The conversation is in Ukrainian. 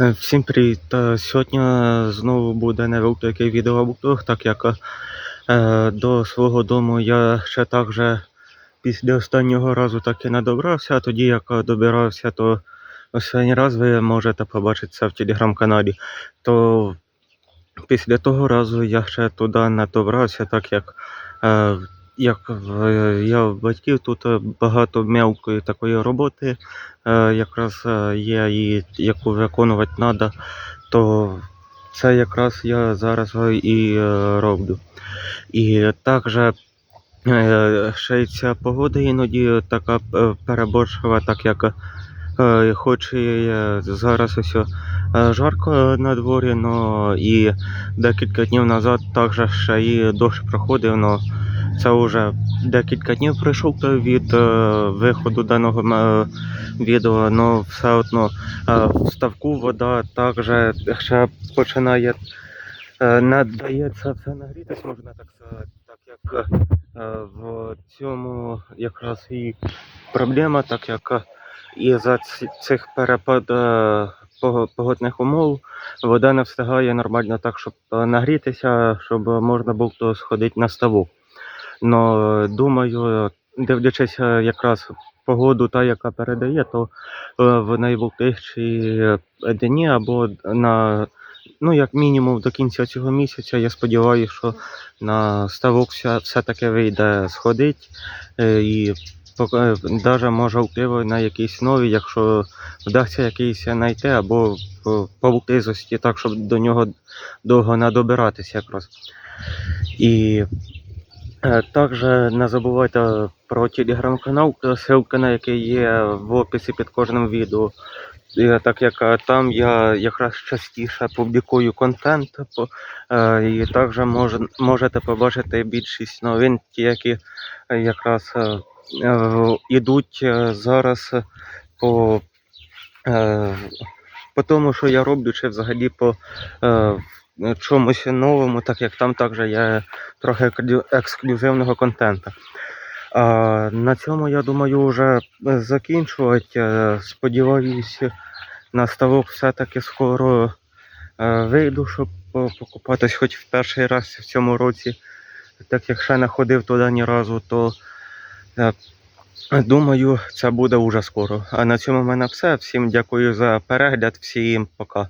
Е, Всім привіт! Сьогодні знову буде невеликий відеоблог, так як е, до свого дому я ще так же після останнього разу так і не добрався, а тоді як добирався, то останній раз ви можете побачити це в телеграм-каналі. То після того разу я ще туди не добрався, так як, е, як я в батьків тут багато мелкої такої роботи е, якраз е, є і яку виконувати треба, то це якраз я зараз і е, роблю. І також е, ще й ця погода іноді така е, переборчива, так як е, хоч і е, зараз ось е, жарко на дворі, но і декілька днів назад також ще і дощ проходив, но це вже декілька днів пройшов від е, виходу даного е, відео, але все одно е, в ставку вода також ще починає не дається все нагрітись, можна так сказати, так як в цьому якраз і проблема, так як е, із-за цих перепад погодних умов вода не встигає нормально так, щоб нагрітися, щоб можна було сходити на ставок. Но е, думаю, дивлячись е, якраз погоду, та, яка передає, то е, в найближчі дні або на ну, як мінімум до кінця цього місяця, я сподіваюся, що на ставок все-таки вийде сходить і навіть може впливу на якісь нові, якщо вдасться якийсь знайти, або по, по близості, так, щоб до нього довго не добиратися якраз. І Також не забувайте про телеграм-канал, ссылка на який є в описі під кожним відео. Так як е, там я якраз частіше публікую контент, е, і також можете побачити більшість новин, ті, які е, якраз е, е, ідуть е, зараз по, е, по тому, що я роблю, чи взагалі по е, чомусь новому, так як там також є трохи ексклюзивного контенту. На цьому я думаю вже е, закінчувати. Е, Сподіваюся, на ставок все-таки скоро е, вийду, щоб покупатись хоч в перший раз в цьому році. Так як ще не ходив туди ні разу, то думаю, це буде уже скоро. А на цьому в мене все. Всім дякую за перегляд, всім пока.